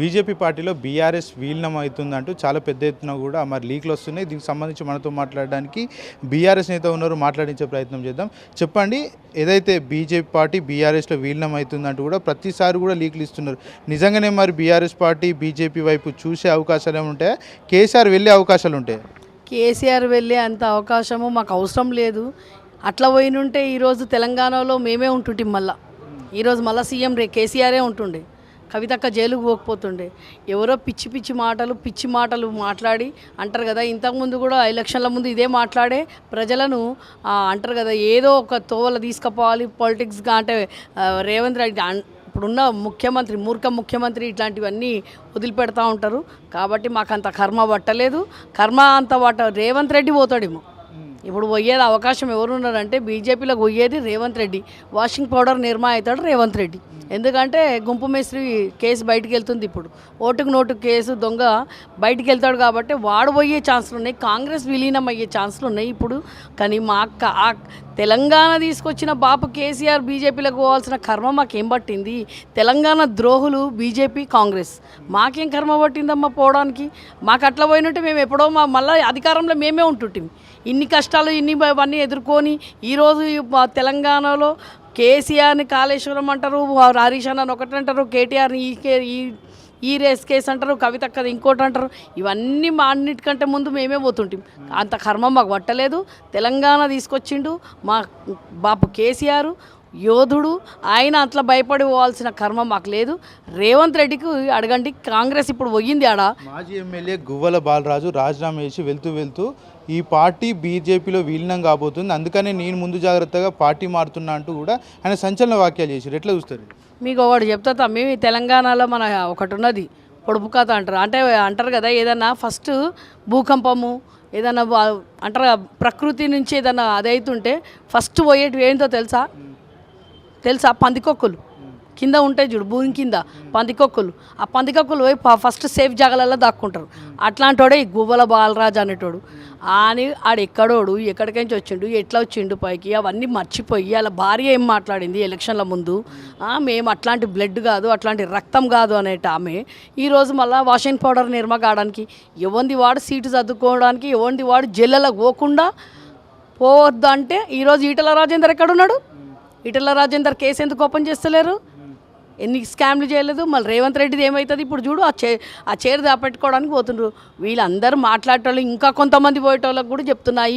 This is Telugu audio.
బీజేపీ పార్టీలో బీఆర్ఎస్ విలీనం అవుతుందంటూ చాలా పెద్ద ఎత్తున కూడా మరి లీక్లు వస్తున్నాయి. దీనికి సంబంధించి మనతో మాట్లాడడానికి బీఆర్ఎస్ నేత ఉన్నారు. మాట్లాడించే ప్రయత్నం చేద్దాం. చెప్పండి ఏదైతే బీజేపీ పార్టీ బీఆర్ఎస్లో విలీనం అవుతుందంటూ కూడా ప్రతిసారి కూడా లీక్లు ఇస్తున్నారు. నిజంగానే మరి బీఆర్ఎస్ పార్టీ బీజేపీ వైపు చూసే అవకాశాలు ఏమి ఉంటాయా కేసీఆర్ వెళ్ళే అవకాశాలు ఉంటాయి? కేసీఆర్ వెళ్ళే అంత అవకాశము మాకు అవసరం లేదు. అట్లా పోయినుంటే ఈరోజు తెలంగాణలో మేమే ఉంటుంటే మళ్ళీ. ఈరోజు మళ్ళీ సీఎం రే కేసీఆరే ఉంటుండే. కవితక్క జైలుకు పోకపోతుండే. ఎవరో పిచ్చి పిచ్చి మాటలు పిచ్చి మాటలు మాట్లాడి అంటారు కదా ఇంతకుముందు కూడా ఎలక్షన్ల ముందు ఇదే మాట్లాడే ప్రజలను అంటారు కదా ఏదో ఒక తోవల తీసుకుపోవాలి పాలిటిక్స్గా అంటే రేవంత్ రెడ్డి అన్- ఇప్పుడున్న ముఖ్యమంత్రి మూర్ఖ ముఖ్యమంత్రి ఇట్లాంటివన్నీ వదిలిపెడతా ఉంటారు. కాబట్టి మాకు అంత కర్మ పట్టలేదు. కర్మ అంత పట్ట రేవంత్ రెడ్డి పోతాడేమో. ఇప్పుడు పోయేది అవకాశం ఎవరున్నారంటే బీజేపీలోకి పోయేది రేవంత్ రెడ్డి. వాషింగ్ పౌడర్ నిర్మా అవుతాడు రేవంత్ రెడ్డి. ఎందుకంటే గుంపు మేస్త్రి కేసు బయటికి వెళ్తుంది ఇప్పుడు. ఓటుకు నోటు కేసు దొంగ బయటికి వెళ్తాడు కాబట్టి వాడు పోయే ఛాన్సులు ఉన్నాయి కాంగ్రెస్ విలీనం అయ్యే ఛాన్సులు ఉన్నాయి ఇప్పుడు. కానీ మా అక్క ఆ తెలంగాణ తీసుకొచ్చిన బాపు కేసీఆర్ బీజేపీలకు పోవాల్సిన కర్మ మాకేం పట్టింది? తెలంగాణ ద్రోహులు బీజేపీ కాంగ్రెస్. మాకేం కర్మ పట్టిందమ్మా పోవడానికి? మాకు అట్లా పోయినట్టు మేము ఎప్పుడో మా మళ్ళీ అధికారంలో మేమే ఉంటుంటాం ఇన్ని కష్టాలు ఇన్ని అవన్నీ ఎదుర్కొని ఈరోజు మా తెలంగాణలో కేసీఆర్ని కాళేశ్వరం అంటారు హరీష్ అన్న ఒకటి అంటారు కేటీఆర్ని ఈ కే ఈ ఈ రేస్ కేసు అంటారు కవితక్కది ఇంకోటి అంటారు. ఇవన్నీ మా అన్నిటికంటే ముందు మేమే పోతుంటాం. అంత కర్మ మాకు పట్టలేదు. తెలంగాణ తీసుకొచ్చిండు మా బాపు కేసీఆర్ యోధుడు ఆయన అట్లా భయపడి పోవాల్సిన కర్మ మాకు లేదు. రేవంత్ రెడ్డికి అడగండి కాంగ్రెస్ ఇప్పుడు పోయింది ఆడ? మాజీ ఎమ్మెల్యే గువ్వల బాలరాజు రాజీనామా చేసి వెళ్తూ వెళ్తూ ఈ పార్టీ బీజేపీలో విలీనం కాబోతుంది. అందుకనే నేను ముందు జాగ్రత్తగా పార్టీ మారుతున్నా అంటూ కూడా ఆయన సంచలన వాక్యాలు చేశారు. ఎట్లా చూస్తారు? మీకు ఒకటి చెప్తా తమ్మి ఈ తెలంగాణలో మన ఒకటి ఉన్నది పొడుపు కథ అంటారు. అంటే అంటారు కదా ఏదన్నా ఫస్ట్ భూకంపము ఏదన్నా అంటారు ప్రకృతి నుంచి ఏదన్నా అదైతుంటే ఫస్ట్ పోయేటివి ఏంటో తెలుసా? తెలుసా? పందికొక్కులు. కింద ఉంటాయి చూడు భూమి కింద పందికొక్కులు. ఆ పందికొక్కులు పోయి ఫస్ట్ సేఫ్ జాగాలలో దాక్కుంటారు. అట్లాంటోడే ఈ గువ్వల బాలరాజు అనేటోడు. అని ఆడు ఎక్కడోడు ఎక్కడికించి వచ్చిండు ఎట్లా వచ్చిండు పైకి అవన్నీ మర్చిపోయి అలా భార్య ఏం మాట్లాడింది ఎలక్షన్ల ముందు? మేము అట్లాంటి బ్లడ్ కాదు అట్లాంటి రక్తం కాదు అనేట ఆమె. ఈరోజు మళ్ళీ వాషింగ్ పౌడర్ నిర్మ కావడానికి ఎవరిది వాడు సీటు చదువుకోవడానికి ఎవరిది వాడు జల్లలకు పోకుండా పోవద్దు అంటే ఈరోజు ఈటల రాజేందర్ ఎక్కడున్నాడు? ఇటల రాజేందర్ కేసు ఎందుకు ఓపెన్ చేస్తలేరు? ఎన్ని స్కామ్లు చేయలేదు? మళ్ళీ రేవంత్ రెడ్డిది ఏమవుతుంది ఇప్పుడు చూడు ఆ చే ఆ చైర్ దాపెట్టుకోవడానికి పోతుండ్రు. వీళ్ళందరూ మాట్లాడేటోళ్ళు ఇంకా కొంతమంది పోయేటోళ్ళకి కూడా చెప్తున్నాయి